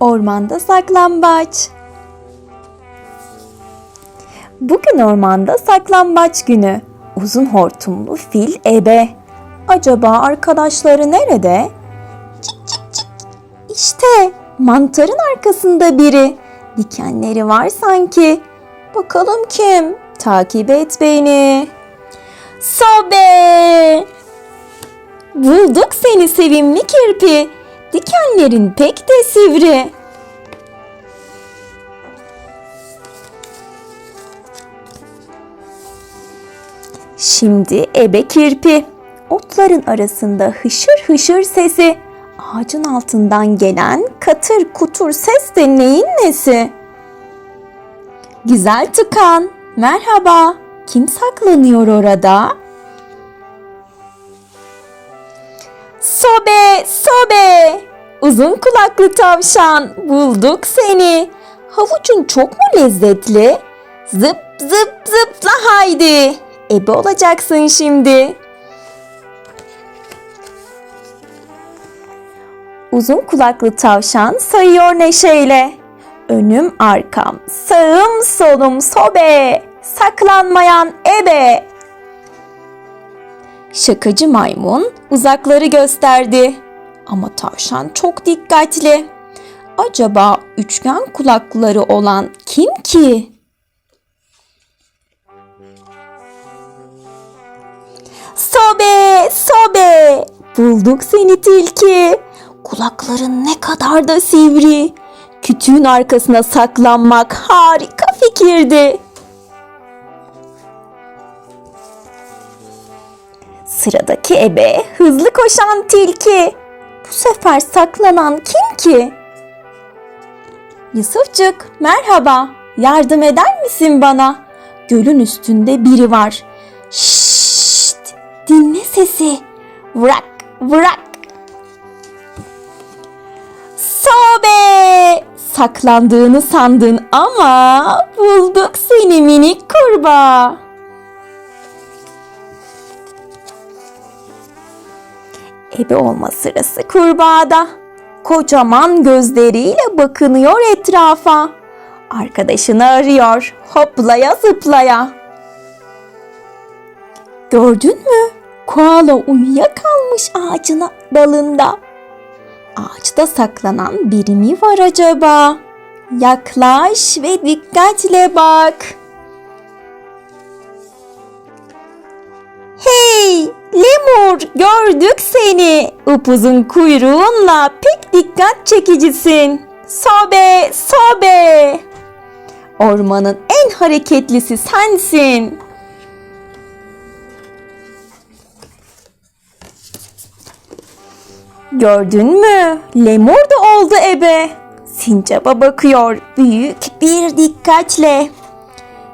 Ormanda saklambaç. Bugün ormanda saklambaç günü. Uzun hortumlu fil ebe. Acaba arkadaşları nerede? Cik cik cik. İşte mantarın arkasında biri. Dikenleri var sanki. Bakalım kim? Takip et beni. Sobe! Bulduk seni sevimli kirpi. Dikenlerin pek de sivri. Şimdi ebe kirpi. Otların arasında hışır hışır sesi. Ağacın altından gelen katır kutur ses de neyin nesi? Güzel tıkan, merhaba. Kim saklanıyor orada? Sobe, sobe. Uzun kulaklı tavşan, bulduk seni. Havucun çok mu lezzetli? Zıp zıp zıpla haydi. Ebe olacaksın şimdi. Uzun kulaklı tavşan sayıyor neşeyle. Önüm arkam, sağım solum sobe. Saklanmayan ebe. Şakacı maymun uzakları gösterdi. Ama tavşan çok dikkatli. Acaba üçgen kulakları olan kim ki? Sobe, sobe. Bulduk seni tilki. Kulakların ne kadar da sivri. Kütüğün arkasına saklanmak harika fikirdi. Sıradaki ebe hızlı koşan tilki. Bu sefer saklanan kim ki? Yusufcuk merhaba. Yardım eder misin bana? Gölün üstünde biri var. Şşt! Dinle sesi. Vrak vrak. Sobe! Saklandığını sandın ama bulduk seni minik kurbağa. Ebe olma sırası kurbağada. Kocaman gözleriyle bakınıyor etrafa. Arkadaşını arıyor hoplaya zıplaya. Gördün mü? Koala uyuyakalmış ağacın dalında. Ağaçta saklanan biri mi var acaba? Yaklaş ve dikkatle bak. Lemur gördük seni. Upuzun kuyruğunla pek dikkat çekicisin. Sobe sobe. Ormanın en hareketlisi sensin. Gördün mü? Lemur da oldu ebe. Sincap'a bakıyor büyük bir dikkatle.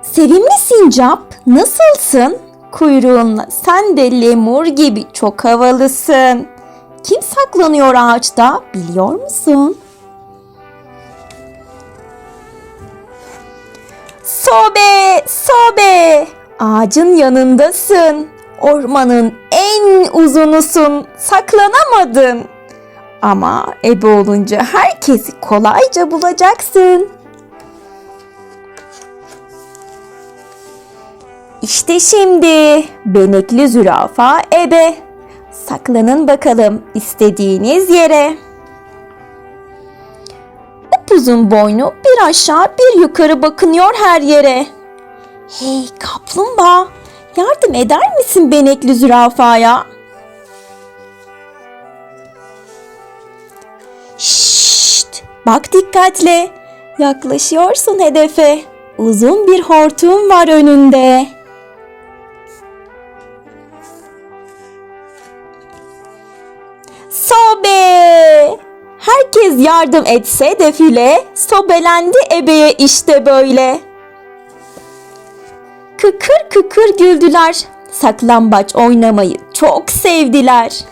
Sevimli sincap nasılsın? Kuyruğunla sen de lemur gibi çok havalısın. Kim saklanıyor ağaçta biliyor musun? Sobe, sobe. Ağacın yanındasın. Ormanın en uzunusun. Saklanamadın. Ama ebe olunca herkesi kolayca bulacaksın. İşte şimdi benekli zürafa ebe. Saklanın bakalım istediğiniz yere. Upuzun boynu bir aşağı bir yukarı bakınıyor her yere. Hey kaplumbağa yardım eder misin benekli zürafaya? Şşt bak dikkatle yaklaşıyorsun hedefe. Uzun bir hortum var önünde. Sobe! Herkes yardım etse de file, sobelendi ebeye işte böyle. Kıkır kıkır güldüler. Saklambaç oynamayı çok sevdiler.